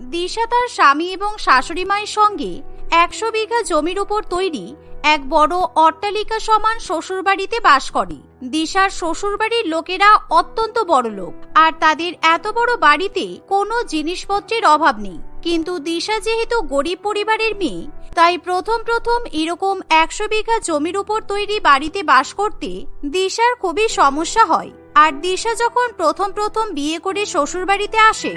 দিশা তার স্বামী এবং শাশুড়ি মায়ের সঙ্গে একশো বিঘা জমির উপর তৈরি এক বড় অট্টালিকা সমান শ্বশুরবাড়িতে বাস করে। দিশার শ্বশুরবাড়ির লোকেরা অত্যন্ত বড় লোক আর তাদের এত বড় বাড়িতে কোনো জিনিসপত্রের অভাব নেই। কিন্তু দিশা যেহেতু গরিব পরিবারের মেয়ে, তাই প্রথম প্রথম এরকম একশো বিঘা জমির উপর তৈরি বাড়িতে বাস করতে দিশার খুবই সমস্যা হয়। আর দিশা যখন প্রথম প্রথম বিয়ে করে শ্বশুরবাড়িতে আসে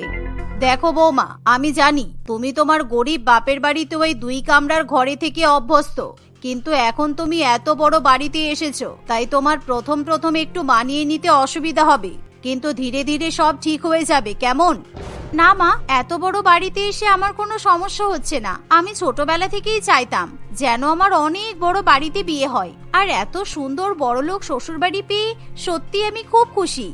দেখো বৌমা, আমি জানি তুমি তোমার গরিব বাপের বাড়িতে ওই দুই কামরার ঘরে থেকে অভ্যস্ত, কিন্তু এখন তুমি এত বড় বাড়িতে এসেছ, তাই তোমার প্রথম প্রথম একটু মানিয়ে নিতে অসুবিধা হবে, কিন্তু ধীরে ধীরে সব ঠিক হয়ে যাবে, কেমন? না মা, এত বড় বাড়িতে এসে আমার কোনো সমস্যা হচ্ছে না, আমি ছোটবেলা থেকেই চাইতাম যেন আমার অনেক বড় বাড়িতে বিয়ে হয়, আর এত সুন্দর বড়লোক শ্বশুর বাড়ি পেয়ে সত্যি আমি খুব খুশি,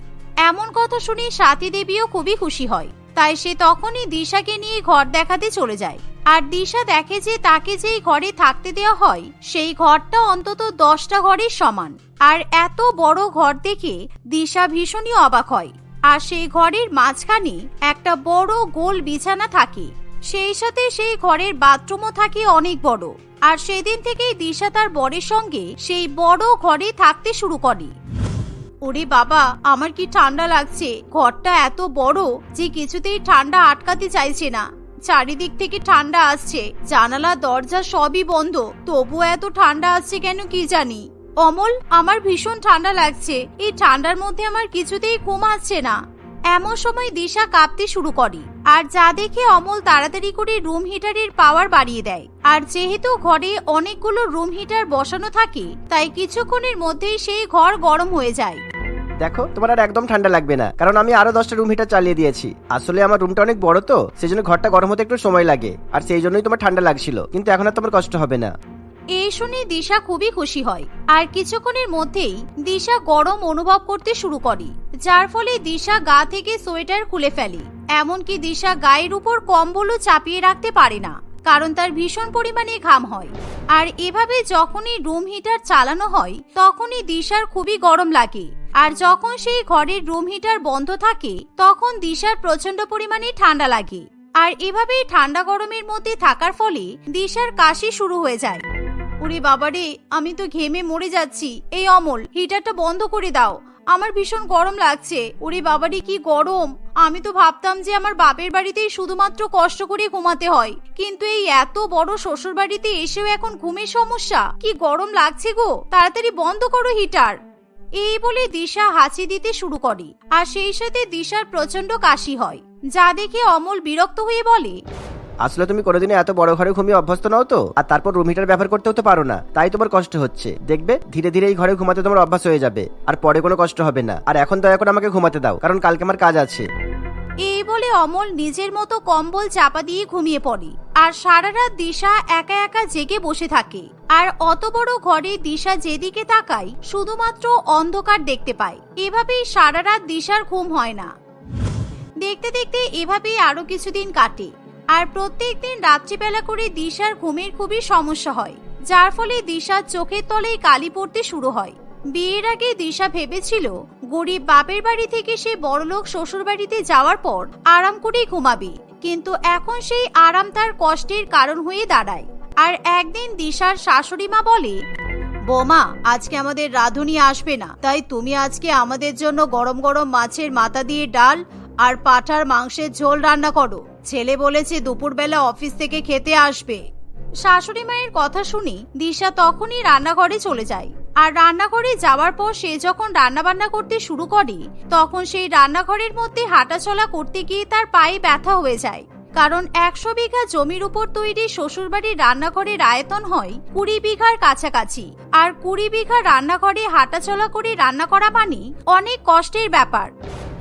এমন কথা শুনে সাথী দেবীও খুবই খুশি হয়। তাই সে তখনই দিশাকে নিয়ে ঘর দেখাতে চলে যায়। আর দিশা দেখে যে তাকে যেই ঘরে থাকতে দেওয়া হয়, সেই ঘরটা অন্তত দশটা ঘরের সমান। আর এত বড় ঘর দেখে দিশা ভীষণই অবাক হয়। আর সেই ঘরের মাঝখানে একটা বড় গোল বিছানা থাকে। সেই সাথে সেই ঘরের বাথরুমও থাকে অনেক বড়। আর সেদিন থেকেই দিশা তার বরের সঙ্গে সেই বড় ঘরে থাকতে শুরু করে। ওরে বাবা, আমার কি ঠান্ডা লাগছে? ঘরটা এত বড় যে কিছুতেই ঠান্ডা আটকাতে চাইছে না। চারিদিক থেকে ঠান্ডা আসছে জানালা দরজা সবই বন্ধ। তবুও এত ঠান্ডা আসছে কেন কি জানি। অমল, আমার ভীষণ ঠান্ডা লাগছে। এই ঠান্ডার মধ্যে আমার কিছুতেই ঘুম আসছে না। এমন সময় দিশা কাঁপতে শুরু করে। আর যা দেখে অমল তাড়াতাড়ি করে রুম হিটারের পাওয়ার বাড়িয়ে দেয়। আর যেহেতু ঘরে অনেকগুলো রুম হিটার বসানো থাকে, তাই কিছুক্ষণের মধ্যেই সেই ঘর গরম হয়ে যায়। দেখো, তোমার আর একদম ঠান্ডা লাগবে না, কারণ আমি আরও দশটা রুম হিটার চালিয়ে দিয়েছি। আসলে আমার রুমটা অনেক বড় তো সেই জন্য ঘরটা গরম হতে একটু সময় লাগে। আর সেই জন্যই তোমার ঠান্ডা লাগছিল, কিন্তু এখন আর তোমার কষ্ট হবে না। এই শুনে দিশা খুবই খুশি হয়। আর কিছুক্ষণের মধ্যেই দিশা গরম অনুভব করতে শুরু করে, যার ফলে দিশা গা থেকে সোয়েটার খুলে ফেলে। এমনকি দিশা গায়ের উপর কম্বলও চাপিয়ে রাখতে পারে না, কারণ তার ভীষণ পরিমাণে ঘাম হয়। আর এভাবে যখনই রুম হিটার চালানো হয়, তখনই দিশার খুবই গরম লাগে। আর যখন সেই ঘরের রুম হিটার বন্ধ থাকে, তখন দিশার প্রচণ্ড পরিমাণে ঠান্ডা লাগে। আর এভাবেই ঠান্ডা গরমের মধ্যে থাকার ফলে দিশার কাশি শুরু হয়ে যায়। ওরে বাবারে, আমি তো ঘেমে মরে যাচ্ছি। এই অমল হিটারটা বন্ধ করে দাও। আমার ভীষণ গরম লাগছে। ওরে বাবারে, কি গরম। আমি তো ভাবতাম যে আমার বাপের বাড়িতেই শুধুমাত্র কষ্ট করে ঘুমাতে হয়। কিন্তু এই এত বড় শ্বশুর বাড়িতে এসেও এখন ঘুমের সমস্যা। কি গরম লাগছে গো। তাড়াতাড়ি বন্ধ করো হিটার এই বলে দিশা হাঁচি দিতে শুরু করে। আর সেই সাথে দিশার প্রচণ্ড কাশি হয়। যা দেখে অমল বিরক্ত হয়ে বলে আসলে তুমি কোনোদিনও এত বড় ঘরে ঘুমিয়ে অভ্যস্ত নাও তো। আর তারপর রুম হিটার ব্যবহার করতে হতে পারো না। তাই তোমার কষ্ট হচ্ছে। দেখবে, ধীরে ধীরে এই ঘরে ঘুমাতে তোমার অভ্যাস হয়ে যাবে। আর পরে কোনো কষ্ট হবে না। আর এখন দয়া করে আমাকে ঘুমাতে দাও, কারণ কালকে আমার কাজ আছে। এই বলে অমল নিজের মতো কম্বল চাপা দিয়ে ঘুমিয়ে পড়ে। আর সারা রাত দিশা একা একা জেগে বসে থাকে। আর অত বড় ঘরে দিশা যেদিকে তাকায়, শুধুমাত্র অন্ধকার দেখতে পায়। এভাবেই সারা রাত দিশার ঘুম হয় না। দেখতে দেখতে এভাবেই আরও কিছুদিন কাটে। আর প্রত্যেক দিন রাত্রিবেলা করে দিশার ঘুমের খুবই সমস্যা হয়, যার ফলে দিশার চোখের তলেই কালি পড়তে শুরু হয়। বিয়ের আগে দিশা ভেবেছিল, গরিব বাপের বাড়ি থেকে সে বড়লোক শ্বশুর বাড়িতে যাওয়ার পর আরাম করে ঘুমাবে, কিন্তু এখন সেই আরাম তার কষ্টের কারণ হয়ে দাঁড়ায়। আর একদিন দিশার শাশুড়ি মা বলে, বোমা, আজকে আমাদের রাঁধুনি আসবে না, তাই তুমি আজকে আমাদের জন্য গরম গরম মাছের মাথা দিয়ে ডাল আর পাঠার মাংসের ঝোল রান্না করো। ছেলে বলেছে দুপুরবেলা অফিস থেকে খেতে আসবে। শাশুড়ি মায়ের কথা শুনি, দিশা তখনই রান্নাঘরে চলে যায়। আর রান্নাঘরে যাওয়ার পর সে যখন রান্না বান্না করতে শুরু করে, তখন সেই রান্নাঘরের মধ্যে হাঁটাচলা করতে গিয়ে তার পায়ে ব্যথা হয়ে যায়। কারণ একশো বিঘা জমির উপর তৈরি শ্বশুরবাড়ির রান্নাঘরের আয়তন হয় কুড়ি বিঘার কাছাকাছি। আর কুড়ি বিঘা রান্নাঘরে হাঁটাচলা করে রান্না করা মানে অনেক কষ্টের ব্যাপার।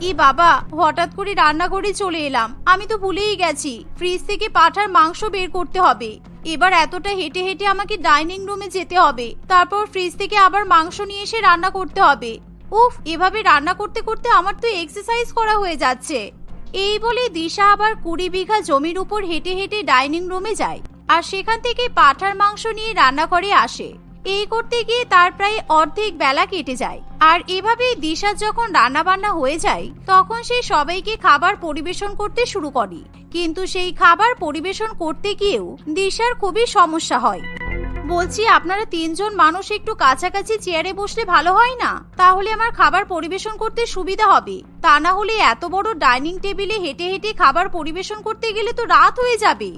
ই বাবা, হঠাৎ করে রান্নাঘরে চলে এলাম। আমি তো ভুলেই গেছি। ফ্রিজ থেকে পাঠার মাংস বের করতে হবে। এবার এতটা হেঁটে হেঁটে আমাকে ডাইনিং রুমে যেতে হবে। তারপর ফ্রিজ থেকে আবার মাংস নিয়ে এসে রান্না করতে হবে। উফ, এভাবে রান্না করতে করতে আমার তো এক্সারসাইজ করা হয়ে যাচ্ছে। এই বলে দিশা আবার কুড়ি বিঘা জমির উপর হেঁটে হেঁটে ডাইনিং রুমে যায়। আর সেখান থেকে পাঠার মাংস নিয়ে রান্নাঘরে আসে। এই করতে গিয়ে তার প্রায় অর্ধেক বেলা কেটে যায়। আর এভাবেই দিশার যখন রান্না বান্না হয়ে যায়, তখন সে সবাইকে খাবার পরিবেশন করতে শুরু করে। কিন্তু সেই খাবার পরিবেশন করতে গিয়েও দিশার খুবই সমস্যা হয়। বলছি, আপনারা তিনজন মানুষ একটু কাছাকাছি চেয়ারে বসলে ভালো হয় না? তাহলে আমার খাবার পরিবেশন করতে সুবিধা হবে। তা না হলে এত বড় ডাইনিং টেবিলে হেঁটে হেঁটে খাবার পরিবেশন করতে গেলে তো রাত হয়ে যাবে।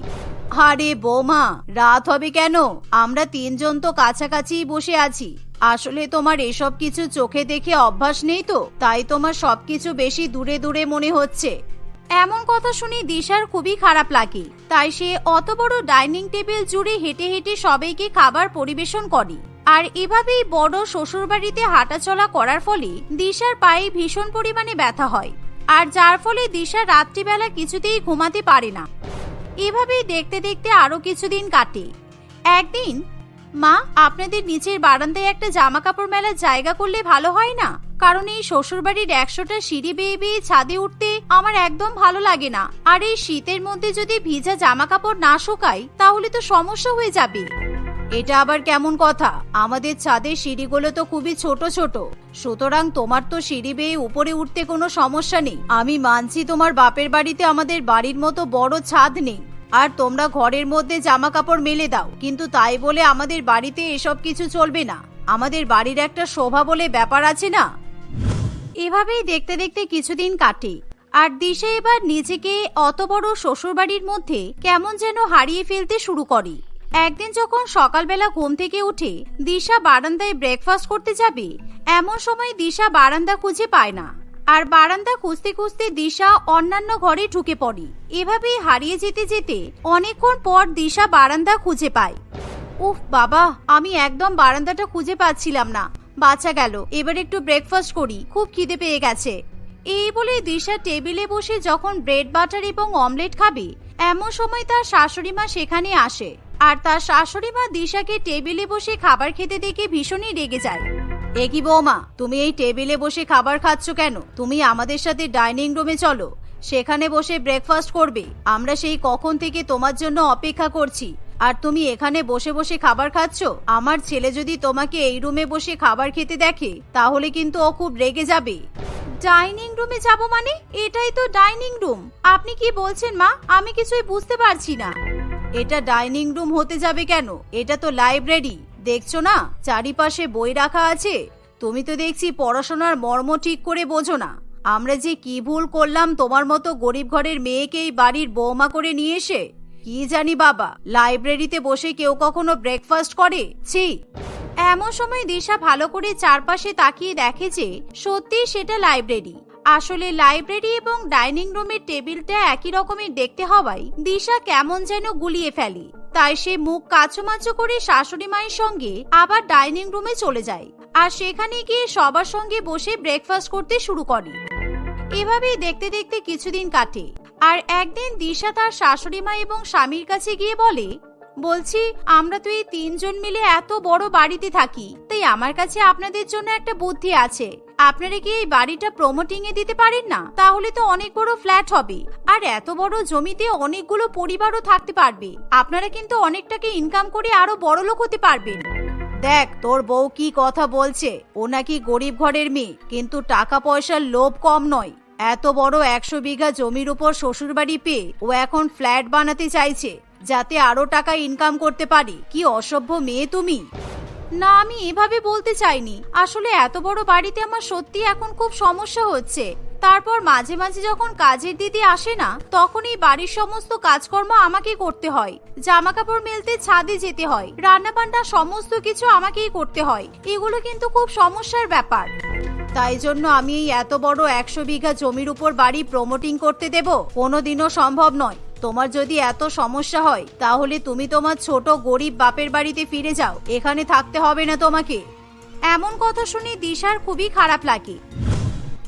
আরে বৌমা, রাত হবে কেন? আমরা তিনজন তো কাছাকাছিই বসে আছি। আসলে তোমার এসব কিছু চোখে দেখে অভ্যাস নেই তো? তাই তোমার সবকিছু বেশি দূরে দূরে মনে হচ্ছে। এমন কথা শুনে দিশার খুবই খারাপ লাগে। তাই সে অত বড় ডাইনিং টেবিল জুড়ে হেঁটে হেঁটে সবাইকে খাবার পরিবেশন করে। আর এভাবেই বড় শ্বশুরবাড়িতে হাঁটাচলা করার ফলে দিশার পায়ে ভীষণ পরিমাণে ব্যথা হয়। আর যার ফলে দিশা রাত্রিবেলা কিছুতেই ঘুমাতে পারে না। এভাবেই দেখতে দেখতে আরও কিছুদিন কাটে। একদিন, মা, আপনাদের নিচের বারান্দায় একটা জামা কাপড় মেলার জায়গা করলে ভালো হয় না? কারণ এই শ্বশুরবাড়ির একশোটা সিঁড়ি বেয়ে বেয়ে ছাদে উঠতে আমার একদম ভালো লাগে না। আর এই শীতের মধ্যে যদি ভিজা জামা কাপড় না শুকাই, তাহলে তো সমস্যা হয়ে যাবে। এটা আবার কেমন কথা? আমাদের ছাদের সিঁড়িগুলো তো খুবই ছোট ছোট। সুতরাং তোমার তো সিঁড়ি বেয়ে উপরে উঠতে কোনো সমস্যা নেই। আমি মানছি তোমার বাপের বাড়িতে আমাদের বাড়ির মতো বড় ছাদ নেই। আর তোমরা ঘরের মধ্যে জামা কাপড় মেলে দাও, কিন্তু তাই বলে আমাদের বাড়িতে এসব কিছু চলবে না। আমাদের বাড়ির একটা শোভা বলে ব্যাপার আছে না? এভাবেই দেখতে দেখতে কিছুদিন কাটে, আর দিশা এবার নিজেকে অত বড় শ্বশুরবাড়ির মধ্যে কেমন যেন হারিয়ে ফেলতে শুরু করে। একদিন যখন সকালবেলা ঘুম থেকে উঠে দিশা বারান্দায় ব্রেকফাস্ট করতে যাবে, এমন সময় দিশা বারান্দা খুঁজে পায় না। আর বারান্দা খুঁজতে খুঁজতে দিশা অন্যান্য ঘরে ঢুকে পড়ে। এভাবেই হারিয়ে যেতে যেতে অনেকক্ষণ পর দিশা বারান্দা খুঁজে পায়। উফ, বাবা, আমি একদম বারান্দাটা খুঁজে পাচ্ছিলাম না। বাঁচা গেল, এবার একটু ব্রেকফাস্ট করি, খুব খিদে পেয়ে গেছে। এই বলে দিশা টেবিলে বসে যখন ব্রেড বাটার এবং অমলেট খাবে, এমন সময় তার শাশুড়ি মা সেখানে আসে। আর তার শাশুড়ি মা দিশাকে টেবিলে বসে খাবার খেতে দেখে ভীষণই রেগে যায়। এ কি বৌমা, তুমি এই টেবিলে বসে খাবার খাচ্ছ কেন? তুমি আমাদের সাথে ডাইনিং রুমে চলো। সেখানে বসে ব্রেকফাস্ট করবে। আমরা সেই কখন থেকে তোমার জন্য অপেক্ষা করছি। আর তুমি এখানে বসে বসে খাবার খাচ্ছ? আমার ছেলে যদি তোমাকে এই রুমে বসে খাবার খেতে দেখে, তাহলে কিন্তু ও খুব রেগে যাবে। ডাইনিং রুমে যাব মানে? এটাই তো ডাইনিং রুম। আপনি কি বলছেন মা? আমি কিছুই বুঝতে পারছি না। এটা ডাইনিং রুম হতে যাবে কেন? এটা তো লাইব্রেরি। দেখছ না? চারিপাশে বই রাখা আছে? তুমি তো দেখছি পড়াশোনার মর্ম ঠিক করে বোঝো না। আমরা যে কি ভুল করলাম তোমার মতো গরিব ঘরের মেয়েকেই বাড়ির বৌমা করে নিয়ে এসে? কি জানি বাবা, লাইব্রেরিতে বসে কেউ কখনো ব্রেকফাস্ট করে? ছি। এমন সময় দিশা ভালো করে চারপাশে তাকিয়ে দেখে যে সত্যি সেটা লাইব্রেরি। আসলে লাইব্রেরি এবং ডাইনিং রুমের টেবিলটা একই রকমের দেখতে হওয়ায় দিশা কেমন যেন গুলিয়ে ফেলে। তাই সে মুখ কাচুমাচু করে শাশুড়ি মায়ের সঙ্গে আবার ডাইনিং রুমে চলে যায় আর সেখানে গিয়ে সবার সঙ্গে বসে ব্রেকফাস্ট করতে শুরু করে। এভাবেই দেখতে দেখতে কিছুদিন কাটে আর একদিন দিশা তার শাশুড়ি মা এবং স্বামীর কাছে গিয়ে বলে, বলছি, আমরা তো এই তিনজন মিলে এত বড় বাড়িতে থাকি, তাই আমার কাছে আপনাদের জন্য একটা বুদ্ধি আছে। আপনারা কি এই বাড়িটা প্রমোটিং এ দিতে পারেন না? তাহলে তো অনেক বড় ফ্ল্যাট হবে। আর এত বড় জমিতে অনেকগুলো পরিবারও থাকতে পারবে। আপনারা কিন্তু অনেকটাকে ইনকাম করে আরও বড় লোক হতে পারবেন। দেখ, তোর বউ কি কথা বলছে? ও নাকি গরিব ঘরের মেয়ে, কিন্তু টাকা পয়সার লোভ কম নয়। এত বড় একশো বিঘা জমির উপর শ্বশুরবাড়ি পেয়ে ও এখন ফ্ল্যাট বানাতে চাইছে, যাতে আরও টাকা ইনকাম করতে পারে। কি অসভ্য মেয়ে তুমি! না, আমি এভাবে বলতে চাইনি। আসলে এত বড় বাড়িতে আমার সত্যি এখন খুব সমস্যা হচ্ছে। তারপর মাঝে মাঝে যখন কাজের দিদি আসে না, তখন এই বাড়ির সমস্ত কাজকর্ম আমাকে করতে হয়। জামা কাপড় মেলতে ছাদে যেতে হয়। রান্না বান্না সমস্ত কিছু আমাকেই করতে হয়। এগুলো কিন্তু খুব সমস্যার ব্যাপার। তাই জন্য আমি এই এত বড় একশো বিঘা জমির উপর বাড়ি প্রমোটিং করতে দেব। কোনোদিনও সম্ভব নয়। তোমার যদি এত সমস্যা হয়, তাহলে তুমি তোমার ছোট গরিব বাপের বাড়িতে ফিরে যাও। এখানে থাকতে হবে না তোমাকে। এমন কথা শুনে দিশার খুবই খারাপ লাগে।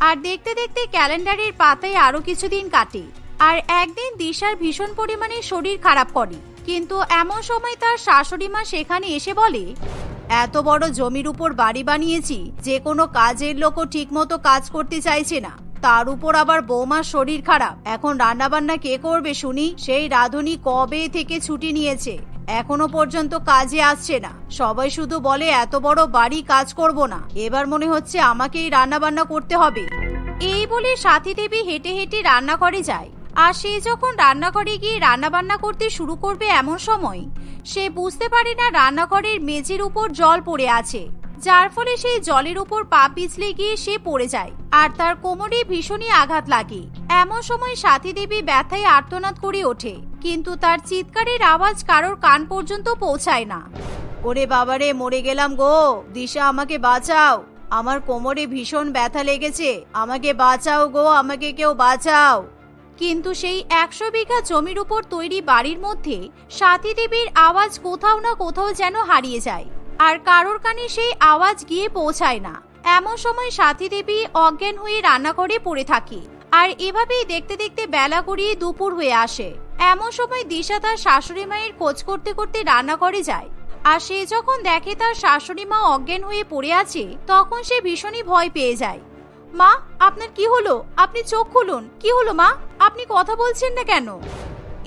আর দেখতে দেখতে ক্যালেন্ডারের পাতায় আরও কিছুদিন কাটে। আর একদিন দিশার ভীষণ পরিমাণে শরীর খারাপ করে। কিন্তু এমন সময় তার শাশুড়ি মা সেখানে এসে বলে, এত বড় জমির উপর বাড়ি বানিয়েছি, যে কোনো কাজের লোকও ঠিকমতো কাজ করতে চাইছে না। তার উপর আবার বৌমার শরীর খারাপ। এখন রান্নাবান্না কে করবে শুনি? সেই রাধুনি কবে থেকে ছুটি নিয়েছে? এখনও পর্যন্ত কাজে আসছে না। সবাই শুধু বলে, এত বড় বাড়ি কাজ করব না। এবার মনে হচ্ছে আমাকেই রান্নাবান্না করতে হবে। এই বলে সাথী দেবী হেঁটে হেঁটে রান্নাঘরে যায়। আর সে যখন রান্নাঘরে গিয়ে রান্নাবান্না করতে শুরু করবে এমন সময়, সে বুঝতে পারে না রান্নাঘরের মেঝের উপর জল পড়ে আছে। যার ফলে সেই জলের উপর পা পিছলে গিয়ে সে পড়ে যায়, আর তার কোমরে ভীষণই আঘাত লাগে। এমন সময় সাথী দেবী ব্যথায় আর্তনাদ করে ওঠে, কিন্তু তার চিৎকারের আওয়াজ কারোর কান পর্যন্ত পৌঁছায় না। ওরে বাবারে, মরে গেলাম গো, দিশা আমাকে বাঁচাও। আমার কোমরে ভীষণ ব্যথা লেগেছে, আমাকে বাঁচাও গো, আমাকে কেউ বাঁচাও। কিন্তু সেই একশো বিঘা জমির উপর তৈরি বাড়ির মধ্যে সাথী দেবীর আওয়াজ কোথাও না কোথাও যেন হারিয়ে যায়। আর কারোর কানে সেই আওয়াজ গিয়ে পৌঁছায় না। এমন সময় সাথী দেবী অজ্ঞান হয়ে রান্নাঘরে পড়ে থাকে আর এভাবেই দেখতে দেখতে বেলা গড়িয়ে দুপুর হয়ে আসে। এমন সময় দিশা তার শাশুড়ি মায়ের খোঁজ করতে করতে রান্নাঘরে যায় আর সে যখন দেখে তার শাশুড়ি মা অজ্ঞান হয়ে পড়ে আছে, তখন সে ভীষণই ভয় পেয়ে যায়। মা, আপনার কি হলো? আপনি চোখ খুলুন। কি হলো, মা? আপনি কথা বলছেন না কেন?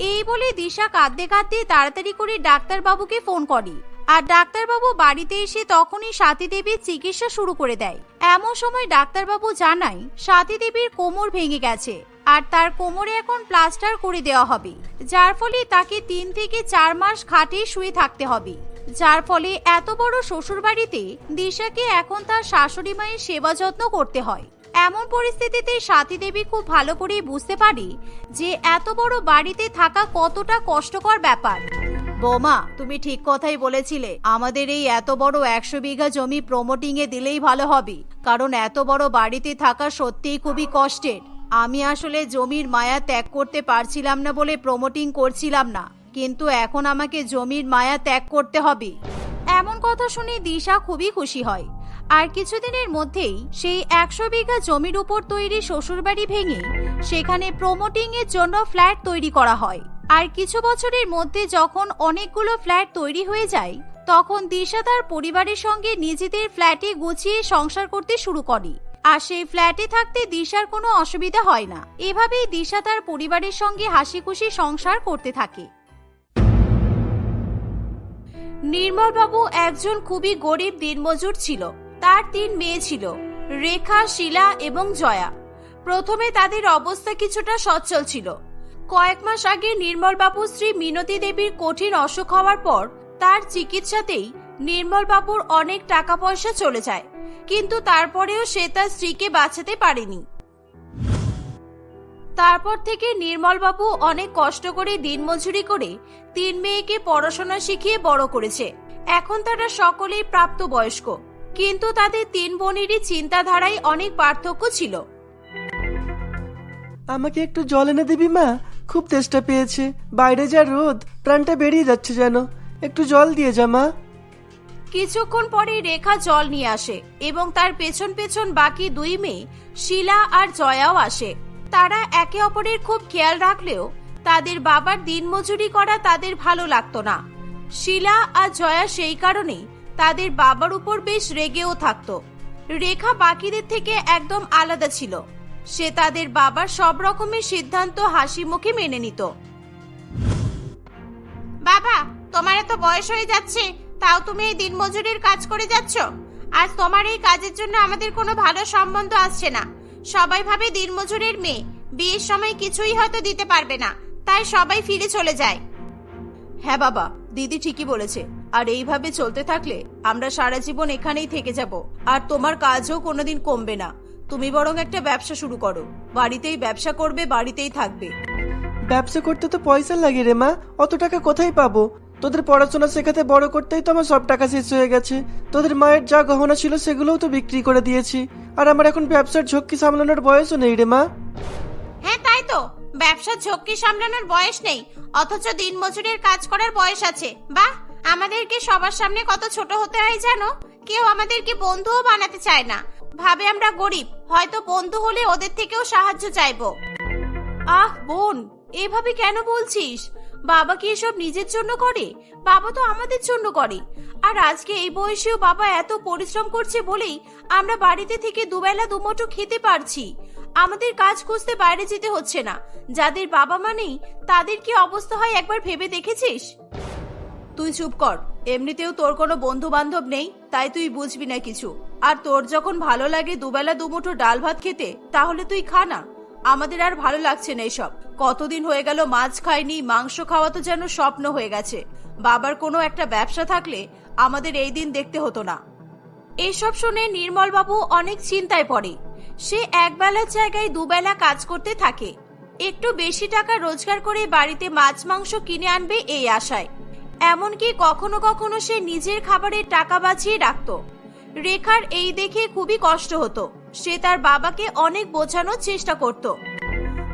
এই বলে দিশা কাঁদতে কাঁদতে তাড়াতাড়ি করে ডাক্তারবাবুকে ফোন করে। আর ডাক্তারবাবু বাড়িতে এসে তখনই সাথী দেবীর চিকিৎসা শুরু করে দেয়। এমন সময় ডাক্তারবাবু জানায়, সাথী দেবীর কোমর ভেঙে গেছে আর তার কোমরে এখন প্লাস্টার করে দেওয়া হবে, যার ফলে তাকে তিন থেকে চার মাস খাটে শুয়ে থাকতে হবে। যার ফলে এত বড় শ্বশুর বাড়িতে দিশাকে এখন তার শাশুড়ি মায়ের সেবা যত্ন করতে হয়। এমন পরিস্থিতিতে সাথী দেবী খুব ভালো করেই বুঝতে পারি যে এত বড় বাড়িতে থাকা কতটা কষ্টকর ব্যাপার। বৌমা, তুমি ঠিক কথাই বলেছিলে। আমাদের এই এত বড় একশো বিঘা জমি প্রমোটিং এ দিলেই ভালো হবে। কারণ এত বড় বাড়িতে থাকা সত্যিই খুবই কষ্টের। আমি আসলে জমির মায়া ত্যাগ করতে পারছিলাম না বলে প্রমোটিং করছিলাম না। কিন্তু এখন আমাকে জমির মায়া ত্যাগ করতে হবে। এমন কথা শুনে দিশা খুবই খুশি হয়। আর কিছুদিনের মধ্যেই সেই একশো বিঘা জমির উপর তৈরি শ্বশুরবাড়ি ভেঙে সেখানে প্রমোটিং এর জন্য ফ্ল্যাট তৈরি করা হয়। আর কিছু বছরের মধ্যে যখন অনেকগুলো ফ্ল্যাট তৈরি হয়ে যায়, তখন দিশা তার পরিবারের সঙ্গে নিজেদের ফ্ল্যাটে গুছিয়ে সংসার করতে শুরু করে। আর সেই ফ্ল্যাটে থাকতে দিশার কোনো অসুবিধা হয় না। এভাবেই দিশা তার পরিবারের সঙ্গে হাসি খুশি সংসার করতে থাকে। নির্মলবাবু একজন খুবই গরিব দিনমজুর ছিল। তার তিন মেয়ে ছিল, রেখা, শিলা এবং জয়া। প্রথমে তাদের অবস্থা কিছুটা সচ্ছল ছিল। কয়েক মাস আগে নির্মলবাবু শ্রী মিনতি দেবীর কঠিন অসুখ হওয়ার পর তার চিকিৎসাতেই নির্মলবাবুর অনেক টাকা পয়সা চলে যায়। কিন্তু তারপরেও সে তার স্ত্রীকে বাঁচাতে পারেনি। তারপর থেকে নির্মলবাবু অনেক কষ্ট করে দিনমজুরি করে তিন মেয়েকে পড়াশোনা শিখিয়ে বড় করেছে। এখন তারা সকলেই প্রাপ্ত বয়স্ক কিন্তু তাদের তিন বোনেরই চিন্তাধারায় অনেক পার্থক্য ছিল। আমাকে একটু জল এনে দিবি মা? খুব তেষ্টা পেয়েছে। বাইরে যা রোদ, প্রাণটা বেরিয়ে যাচ্ছে যেন। একটু জল দিয়ে যা, মা। কিছুক্ষণ পরে রেখা জল নিয়ে আসে এবং তার পেছন পেছন বাকি দুই মেয়ে, শিলা আর জয়াও আসে। তারা একে অপরের খুব খেয়াল রাখলেও তাদের বাবার দিনমজুরি করা তাদের ভালো লাগতো না। শিলা আর জয়া সেই কারণে তাদের বাবার উপর বেশ রেগেও থাকতো। রেখা বাকিদের থেকে একদম আলাদা ছিল। সে তাদের বাবার সব রকমের সিদ্ধান্ত হাসি মুখে মেনে নিত। বাবা, তোমার এত বয়স হয়ে যাচ্ছে, তাও তুমি এই দিনমজুরির কাজ করে যাচ্ছ? আর তোমার এই কাজের জন্য আমাদের কোনো ভালো সম্বন্ধ আসছে না। সবাই ভাবে দিনমজুরের মেয়ে, বিয়ের সময় কিছুই হয়তো দিতে পারবে না, তাই সবাই ফিরে চলে যায়। হ্যাঁ বাবা, দিদি ঠিকই বলেছে, আর এইভাবে চলতে থাকলে আমরা সারা জীবন এখানেই থেকে যাব, আর তোমার কাজও কোনোদিন কমবে না। তুমি বরং একটা ব্যবসা শুরু করো। বাড়িতেই ব্যবসা করবে বাড়িতেই থাকবে। ব্যবসা করতে তো পয়সা লাগে রে মা। অত টাকা কোথায় পাবো? তোদের পড়াশোনা শেখাতে বড় করতেই তো আমার সব টাকা শেষ হয়ে গেছে। তোদের মায়ের যা গহনা ছিল সেগুলোও তো বিক্রি করে দিয়েছি। আর আমার এখন ব্যবসার ঝক্কি সামলানোর বয়সও নেই রে মা। হ্যাঁ তাই তো। ব্যবসার ঝক্কি সামলানোর বয়স নেই। অথচ দিনমজুরের কাজ করার বয়স আছে। বাহ আমাদেরকে সবার সামনে কত ছোট হতে হয় জানো? কেউ আমাদেরকে বন্ধুও বানাতে চায় না। ভাবে আমরা গরিব, হয়তো বন্ধু হলে ওদের থেকেও সাহায্য চাইব। আহ, বোন, এভাবে কেন বলছিস? বাবা কি এসব নিজের জন্য করে? বাবা তো আমাদের জন্য করে। আর আজকে এই বয়সেও বাবা এত পরিশ্রম করছে বলেই আমরা বাড়িতে থেকে দুবেলা দুমুঠো খেতে পারছি। আমাদের কাজ খুঁজতে বাইরে যেতে হচ্ছে না। যাদের বাবা মা নেই, তাদের কি অবস্থা হয় একবার ভেবে দেখেছিস? তুই চুপ কর, এমনিতেও তোর কোনো বন্ধু বান্ধব নেই, তাই তুই বুঝবি না কিছু। আর তোর যখন ভালো লাগে দুবেলা দুমুঠো ডাল ভাত খেতে, তাহলে তুই খা না। আমাদের আর ভালো লাগছে না এসব। কতদিন হয়ে গেল মাছ খাইনি, মাংস খাওয়া তো যেন স্বপ্ন হয়ে গেছে। বাবার কোনো একটা ব্যবসা থাকলে আমাদের এই দিন দেখতে হতো না। এসব শুনে নির্মলবাবু অনেক চিন্তায় পড়ে। সে একবেলার জায়গায় দুবেলা কাজ করতে থাকে। একটু বেশি টাকা রোজগার করে বাড়িতে মাছ মাংস কিনে আনবে এই আশায়। এমনকি কখনো কখনো সে নিজের খাবারের টাকা বাঁচিয়ে রাখত। রেখার এই দেখে খুবই কষ্ট হতো। সে তার বাবাকে অনেক বোঝানোর চেষ্টা করত।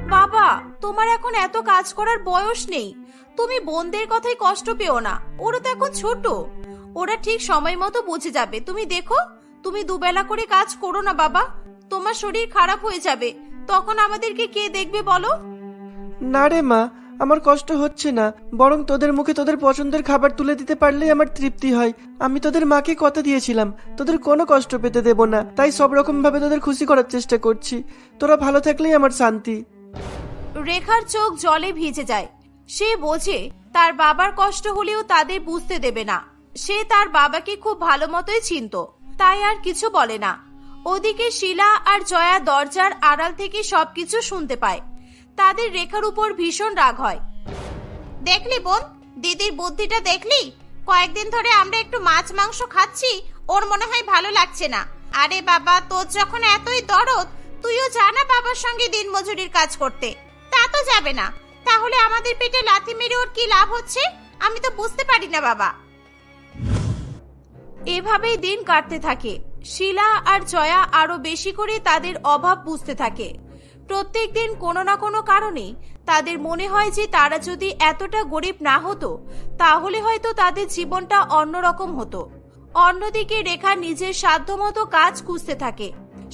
বাবা, তোমার এখন এত কাজ করার বয়স নেই। তুমি বোনদের কথাই কষ্ট পেও না। ওরা তো এখন ছোট। ওরা ঠিক সময় মতো বুঝে যাবে। তুমি দেখো, তুমি দুবেলা করে কাজ করো না বাবা। তোমার শরীর খারাপ হয়ে যাবে। তখন আমাদেরকে কে দেখবে বলো? না রে মা আমার কষ্ট হচ্ছে না, বরং তোদের মুখে তোদের পছন্দের খাবার তুলে দিতে পারলেই আমার তৃপ্তি হয়। আমি তোদের মাকে কথা দিয়েছিলাম, তোদের কোনো কষ্ট পেতে দেব না, তাই সব রকম ভাবে তোদের খুশি করার চেষ্টা করছি। তোরা ভালো থাকলেই আমার শান্তি। রেখার চোখ জলে ভিজে যায়। সে বোঝে, তার বাবার কষ্ট হলেও তাদের বুঝতে দেবে না। সে তার বাবাকে খুব ভালো মতোই চিনত, তাই আর কিছু বলে না। ওদিকে শিলা আর জয়া দরজার আড়াল থেকে সবকিছু শুনতে পায়। তাদের রেখার উপর ভীষণ রাগ হয়। দেখলি বোন? দিদির বুদ্ধিটা দেখলি? কয়েকদিন ধরে আমরা একটু মাছ, মাংস খাচ্ছি, ওর মনে হয় ভালো লাগছে না। আরে বাবা, তোর যখন এতই দরদ, তুইও জানা বাবার সঙ্গে দিনমজুরির কাজ করতে। তা তো যাবে না। তাহলে আমাদের পেটে লাথি মেরে ওর কি লাভ হচ্ছে? আমি তো বুঝতে পারি না, বাবা। এভাবেই দিন কাটতে থাকে। শিলা আর জয়া আরও বেশি করে তাদের অভাব বুঝতে থাকে। প্রত্যেক দিন কোনো না কোনো কারণে তাদের মনে হয় যে তারা যদি এতটা গরিব না হতো, তাহলে হয়তো তাদের জীবনটা অন্যরকম হতো। অন্যদিকে রেখা নিজের সাধ্যমতো কাজ খুঁজতে থাকে।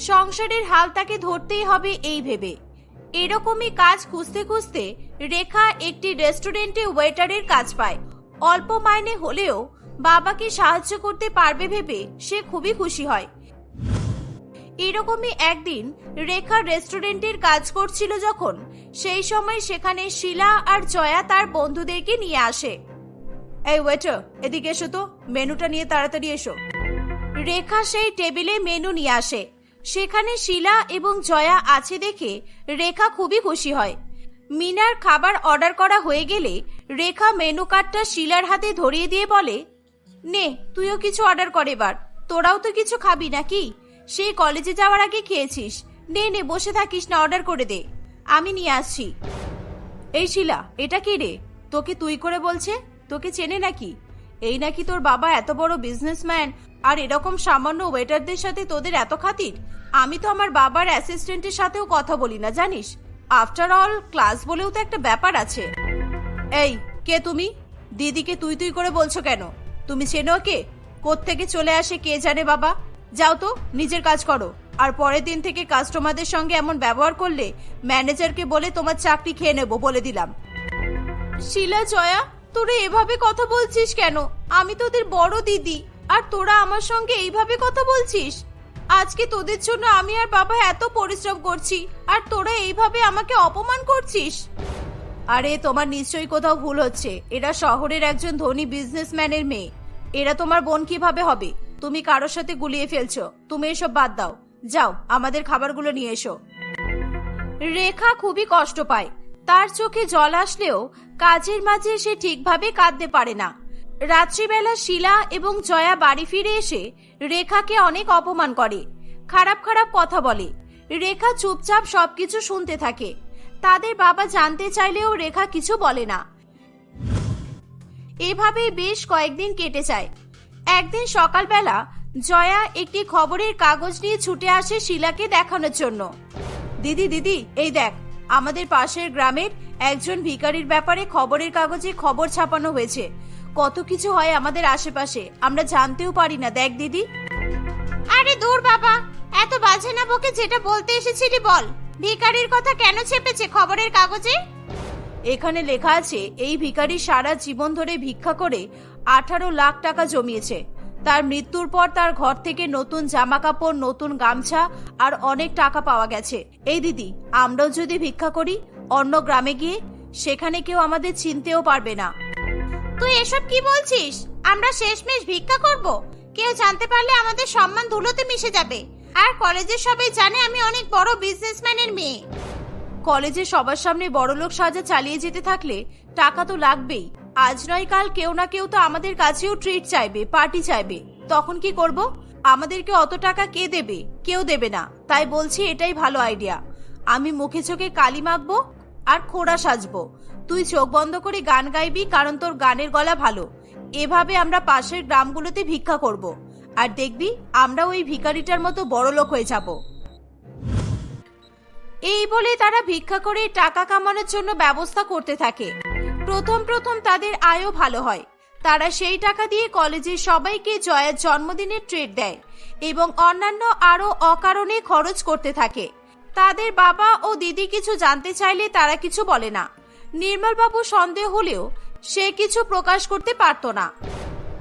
সংসারের হাল তাকে ধরতেই হবে এই ভেবে। এরকমই কাজ খুঁজতে খুঁজতে রেখা একটি রেস্টুরেন্টে ওয়েটারের কাজ পায়। অল্প মাইনে হলেও বাবাকে সাহায্য করতে পারবে ভেবে সে খুবই খুশি হয়। এরকমই একদিন রেখা রেস্টুরেন্টের কাজ করছিল যখন, সেই সময় সেখানে শিলা আর জয়া তার বন্ধুদেরকে নিয়ে আসে। এই ওয়েটার এদিকে এসো তো, মেনুটা নিয়ে তাড়াতাড়ি এসো। রেখা সেই টেবিলে মেনু নিয়ে আসে। সেখানে শিলা এবং জয়া আছে দেখে রেখা খুবই খুশি হয়। মিনার খাবার অর্ডার করা হয়ে গেলে রেখা মেনু কার্ডটা শিলার হাতে ধরিয়ে দিয়ে বলে, নে, তুইও কিছু অর্ডার কর এবার। তোরাও তো কিছু খাবি নাকি? সেই কলেজে যাওয়ার আগে খেয়েছিস। নে নে, বসে থাকিস না অর্ডার করে দে। আমি নিয়ে আসছি। এই শিলা, এটা কি রে? তোকে তুই করে বলছে? তোকে চেনে নাকি? এই নাকি তোর বাবা এত বড় বিজনেসম্যান আর এরকম সামান্য ওয়েটারদের সাথে তোদের এত খাতির? আমি তো আমার বাবার অ্যাসিস্ট্যান্টের সাথেও কথা বলি না, জানিস? আফটার অল ক্লাস বলেও তো একটা ব্যাপার আছে। এই, কে তুমি? দিদিকে তুই তুই করে বলছো কেন? তুমি চেনো কে থেকে চলে আসে কে জানে বাবা? যাও তো, নিজের কাজ করো। আর পরের দিন থেকে কাস্টমারদের সঙ্গে এমন ব্যবহার করলে ম্যানেজারকে বলে তোমার চাকরি খেয়ে নেব বলে দিলাম। শিলা, জয়া, তোরা এভাবে কথা বলছিস কেন? আমি তোদের বড় দিদি, আর তোরা আমার সঙ্গে এইভাবে কথা বলছিস? আজকে তোদের জন্য আমি আর বাবা এত পরিশ্রম করছি, আর তোরা এইভাবে আমাকে অপমান করছিস? আরে, তোমার নিশ্চয়ই কোথাও ভুল হচ্ছে। এরা শহরের একজন ধনী বিজনেসম্যানের মেয়ে। এরা তোমার বোন কীভাবে হবে? তুমি কারোর সাথে গুলিয়ে ফেলছো, তুমি এসব বাদ দাও। যাও, আমাদের খাবারগুলো নিয়ে এসো। রেখা খুবই কষ্ট পায়। তার চোখে জল আসলেও কাজের মাঝে সে ঠিকভাবে কাঁদতে পারে না। রাত্রিবেলা শিলা এবং জয়া বাড়ি ফিরে এসে রেখাকে অনেক অপমান করে। খারাপ খারাপ কথা বলে। রেখা চুপচাপ সবকিছু শুনতে থাকে। তাদের বাবা জানতে চাইলেও রেখা কিছু বলে না। এভাবেই বেশ কয়েকদিন কেটে যায়। একদিন সকালবেলা জয়া একটি খবরের কাগজ নিয়ে ছুটে আসে শিলাকে দেখানোর জন্য। দিদি দিদি, এই দেখ, আমাদের পাশের গ্রামের একজন ভিখারির ব্যাপারে খবরের কাগজে খবর ছাপানো হয়েছে। কত কিছু হয় আমাদের আশেপাশে, আমরা জানতেও পারি না। দেখ, দিদি। আরে দূর বাবা, এত বাজে না বকে যেটা বলতে এসেছিলি বল। ভিখারির কথা কেন চেপেছে খবরের কাগজে? এখানে লেখা আছে, এই ভিখারি সারা জীবন ধরে ভিক্ষা করে আঠারো লাখ টাকা জমিয়েছে। তার মৃত্যুর পর তার ঘর থেকে নতুন জামা কাপড় নতুন গামছা আর অনেক টাকা পাওয়া গেছে। এই দিদি, আমরাও যদি ভিক্ষা করি, অন্য গ্রামে গিয়ে সেখানে কেউ আমাদের চিনতেও পারবে না। তুই এসব কি বলছিস? আমরা শেষমেশ ভিক্ষা করব। কেউ জানতে পারলে আমাদের সম্মান ধুলোতে মিশে যাবে। আর কলেজের সবাই জানে আমি অনেক বড় বিজনেসম্যানের মেয়ে। কলেজে সবার সামনে বড়লোক সাজা চালিয়ে যেতে থাকলে টাকা তো লাগবেই। আজ নয়, কাল কেউ না কেউ তো আমাদের কাছেও ট্রিট চাইবে পার্টি চাইবে। তখন কি করব? আমাদেরকে অত টাকা কে দেবে? কেউ দেবে না। তাই বলছি এটাই ভালো আইডিয়া আমি মুখে চোখে কালি মাখবো আর খোড়া সাজবো। তুই চোখ বন্ধ করে গান গাইবি, কারণ তোর গানের গলা ভালো। এভাবে আমরা পাশের গ্রামগুলোতে ভিক্ষা করব। আর দেখবি আমরা ওই ভিকারিটার মতো বড় লোক হয়ে যাব। এই বলে তারা ভিক্ষা করে টাকা কামানোর জন্য ব্যবস্থা করতে থাকে। প্রথম প্রথম তাদের আয়ও ভালো হয়। তারা সেই টাকা দিয়ে কলেজের সবাইকে জয়ের জন্মদিনের ট্রিট দেয় এবং অন্যান্য আরও অকারণে খরচ করতে থাকে। তাদের বাবা ও দিদি কিছু জানতে চাইলে তারা কিছু বলে না। নির্মলবাবু সন্দেহ হলেও সে কিছু প্রকাশ করতে পারত না।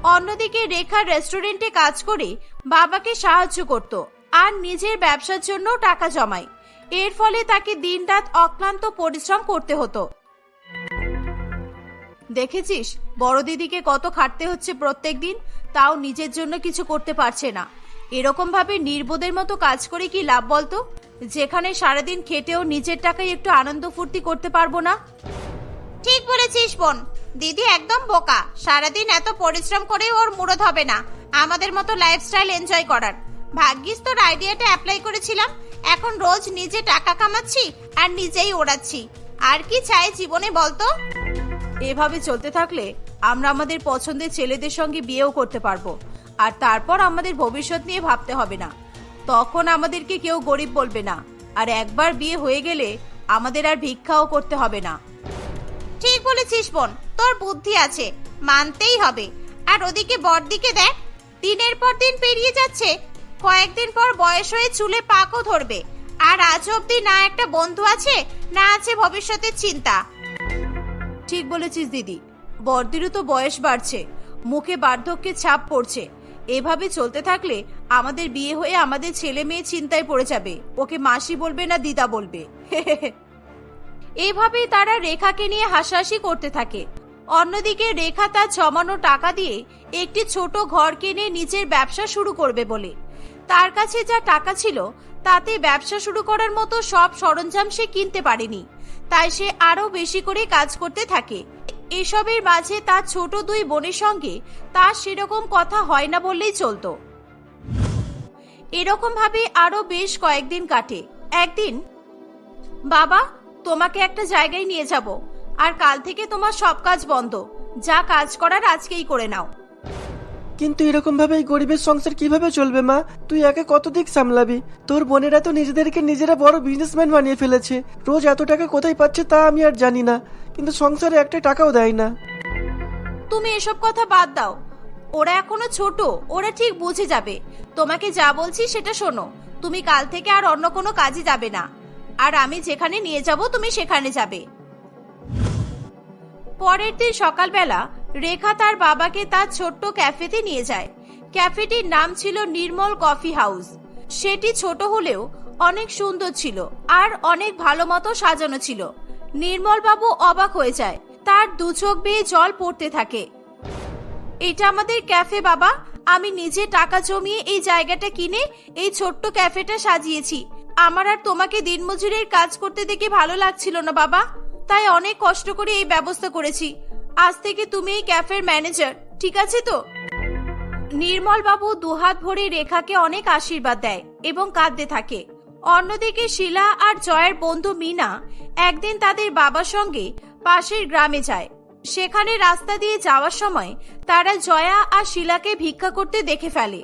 অন্যদিকে রেখা রেস্টুরেন্টে কাজ করে বাবাকে সাহায্য করত আর নিজের ব্যবসার জন্য টাকা জমায়। এর ফলে তাকে দিনরাত অক্লান্ত পরিশ্রম করতে হতো। দেখেছিস? বড় দিদিকে কত খাটতে হচ্ছে প্রত্যেক দিন, তাও নিজের জন্য কিছু করতে পারছে না। এরকম ভাবে নির্বোধের মতো কাজ করে কি লাভ বলতো? যেখানে সারাদিন খেটেও নিজের টাকায় একটু আনন্দ ফুর্তি করতে পারব না। ঠিক বলেছিস, বোন। দিদি একদম বোকা। সারাদিন এত পরিশ্রম করে ওর মুরদ হবে না। আমাদের মতো লাইফস্টাইল এনজয় করার। ভাগ্যিস তোর আইডিয়াটা অ্যাপ্লাই করেছিলাম। এখন রোজ নিজে টাকা কামাচ্ছি আর নিজেই ওড়াচ্ছি। আর কি চাই জীবনে বলতো এভাবে চলতে থাকলে আমরা আমাদের পছন্দের ছেলেদের সঙ্গে বিয়েও করতে পারব। আর তারপর আমাদের ভবিষ্যৎ নিয়ে ভাবতে হবে না। তখন আমাদেরকে কেউ গরিব বলবে না। আর একবার বিয়ে হয়ে গেলে আমাদের আর ভিক্ষাও করতে হবে না। ঠিক বলেছিস বোন, তোর বুদ্ধি আছে, মানতেই হবে। আর ওদিকে বড়দিকে দেখ, দিনের পর দিন পেরিয়ে যাচ্ছে কয়েকদিন পর বয়স হয়ে চুলে পাকও ধরবে। আর আজ অবধি না একটা বন্ধু আছে, না আছে ভবিষ্যতের চিন্তা। ঠিক বলেছিস দিদি বর্দিরও তো বয়স বাড়ছে, মুখে বার্ধক্যের ছাপ পড়ছে। এভাবে চলতে থাকলে আমাদের বিয়ে হয়ে আমাদের ছেলে মেয়ে চিন্তায় পড়ে যাবে। ওকে মাসি বলবে না দিদা বলবে। এভাবেই তারা রেখাকে নিয়ে হাসাহাসি করতে থাকে। অন্যদিকে রেখা তার জমানো টাকা দিয়ে একটি ছোট ঘর কিনে নিজের ব্যবসা শুরু করবে বলে। তার কাছে যা টাকা ছিল, তাতে ব্যবসা শুরু করার মতো সব সরঞ্জাম সে কিনতে পারেনি। তাই সে আরও বেশি করে কাজ করতে থাকে। এসবের মাঝে তার ছোট দুই বোনের সঙ্গে তার সেরকম কথা হয় না বললেই চলতো। এরকম ভাবে আরও বেশ কয়েকদিন কাটে। একদিন, বাবা, তোমাকে একটা জায়গায় নিয়ে যাব, আর কাল থেকে তোমার সব কাজ বন্ধ। যা কাজ করার আজকেই করে নাও। কিন্তু এরকম ভাবে এই গরিবের সংসার কীভাবে চলবে, মা? তুই একে কত দিক সামলাবি? তোর বোনেরা তো নিজেদেরকে নিজেরা বড় বিজনেসম্যান বানিয়ে ফেলেছে। রোজ এত টাকা কোথায় পাচ্ছে তা আমি আর জানি না। কিন্তু সংসারে একটা টাকাও দেয় না। তুমি এসব কথা বাদ দাও। ওরা এখনও ছোট, ওরা ঠিক বুঝে যাবে। তোমাকে যা বলছি সেটা শোনো। তুমি কাল থেকে আর অন্য কোনো কাজে যাবে না। আর আমি যেখানে নিয়ে যাব, তুমি সেখানে যাবে। পরের দিন সকালবেলা রেখা তার বাবাকে তার ছোট্ট ক্যাফেতে নিয়ে যায়। ক্যাফেটির নাম ছিল নির্মল কফি হাউস। সেটি ছোট হলেও অনেক সুন্দর ছিল আর অনেক ভালো মতো সাজানো ছিল। নির্মল বাবু অবাক হয়ে যায়। তার দু চোখ বেয়ে জল পড়তে থাকে। এটা আমাদের ক্যাফে, বাবা। আমি নিজে টাকা জমিয়ে এই জায়গাটা কিনে এই ছোট্ট ক্যাফেটা সাজিয়েছি। আমার আর তোমাকে দিনমজুরের কাজ করতে দেখে ভালো লাগছিল না, বাবা। তাই অনেক কষ্ট করে এই ব্যবস্থা করেছি। আজ থেকে তুমি এই ক্যাফের ম্যানেজার, ঠিক আছে তো? নির্মল বাবু দুহাত ভরে রেখাকে অনেক আশীর্বাদ দেয় এবং কাঁদতে থাকে। অন্যদিকে শিলা আর জয়ের বন্ধু মিনা একদিন তাদের বাবার সঙ্গে পাশের গ্রামে যায়। সেখানে রাস্তা দিয়ে যাওয়ার সময় তারা জয়া আর শিলাকে ভিক্ষা করতে দেখে ফেলে।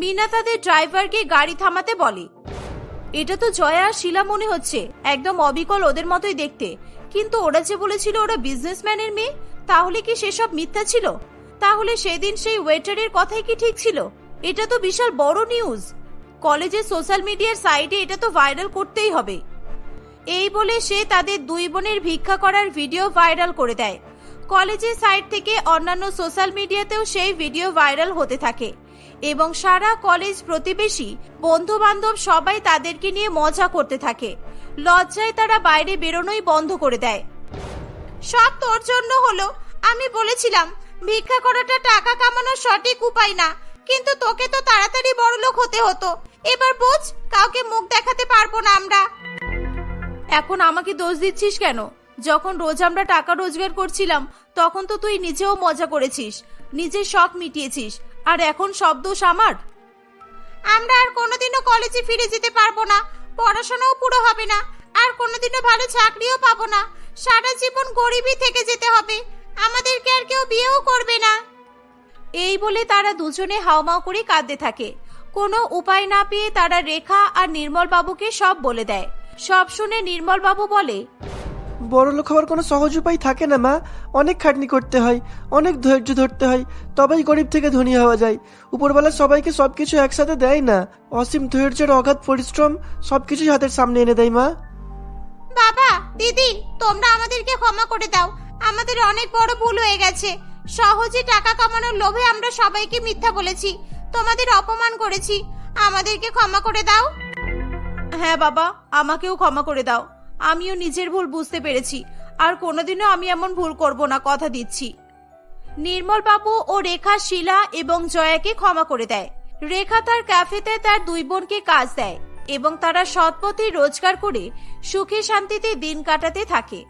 মিনা তাদের ড্রাইভারকে গাড়ি থামাতে বলে, এটা তো জয়া আর শিলা মনে হচ্ছে, একদম অবিকল ওদের মতোই দেখতে। কিন্তু ওরা যে বলেছিল ওরা বিজনেসম্যানের মেয়ে তাহলে কি সেসব মিথ্যা ছিল? তাহলে সেদিন সেই ওয়েটারের কথাই কি ঠিক ছিল? এটা তো বিশাল বড় নিউজ কলেজের সোশ্যাল মিডিয়ার সাইটে এটা তো ভাইরাল করতেই হবে। এই বলে সে তাদের দুই বোনের ভিক্ষা করার ভিডিও ভাইরাল করে দেয়। কলেজের সাইট থেকে অন্যান্য সোশ্যাল মিডিয়াতেও সেই ভিডিও ভাইরাল হতে থাকে। এবং সারা কলেজ প্রতিবেশী বন্ধু বান্ধব সবাই তাদেরকে নিয়ে মজা করতে থাকে। লজ্জায় তারা বাইরে বেরোনোই বন্ধ করে দেয়। সব তোর জন্য হলো। আমি বলেছিলাম, ভিক্ষা করাটা টাকা কামানোর সঠিক উপায় না, কিন্তু তোকে তো তাড়াতাড়ি বড়লোক হতে হতো। এবার বুঝ, কাউকে মুখ দেখাতে পারব না আমরা। এখন আমাকে দোষ দিচ্ছিস কেন? যখন রোজ আমরা টাকা রোজগার করছিলাম, তখন তো তুই নিজেও মজা করেছিস, নিজের শখ মিটিয়েছিস, আর এখন সব দোষ আমার? আমরা আর কোনোদিনও কলেজে ফিরে যেতে পারব না, পড়াশোনাও পুরো হবে না, আর কোনোদিনও ভালো চাকরিও পাবো না। সারা জীবন গরিবই থেকে যেতে হবে। আমাদেরকে আর কেউ বিয়েও করবে না। এই বলে তারা দুজনে হাওমাও করে কাঁদতে থাকে। কোনো উপায় না পেয়ে তারা রেখা আর নির্মল বাবুকে সব বলে দেয়। সব শুনে নির্মল বাবু বলে বড় লোক হওয়ার কোনো সহজ উপায় থাকে না, মা। অনেক খাটনি করতে হয়, অনেক ধৈর্য ধরতে হয়, তবেই গরিব থেকে ধনী হওয়া যায়। উপরবেলা সবাইকে সবকিছু একসাথে দেয় না। অসীম ধৈর্যের অগাধ পরিশ্রম সবকিছুই হাতের সামনে এনে দেয়, মা। বাবা, দিদি, তোমরা আমাদেরকে ক্ষমা করে দাও। আমাদের অনেক বড় ভুল হয়ে গেছে। সহজে টাকা কামানোর লোভে আমরা সবাইকে মিথ্যা বলেছি। তোমাদের অপমান করেছি। আমাদেরকে ক্ষমা করে দাও। হ্যাঁ বাবা, আমাকেও ক্ষমা করে দাও। আমিও নিজের ভুল বুঝতে পেরেছি। আর কোনোদিনও আমি এমন ভুল করব না, কথা দিচ্ছি। নির্মল বাবু ও রেখা, শিলা এবং জয়াকে ক্ষমা করে দেয়। রেখা তার ক্যাফেতে তার দুই বোনকে কাজ দেয়। এবং তারা সৎপথে রোজগার করে সুখে শান্তিতে দিন কাটাতে থাকে।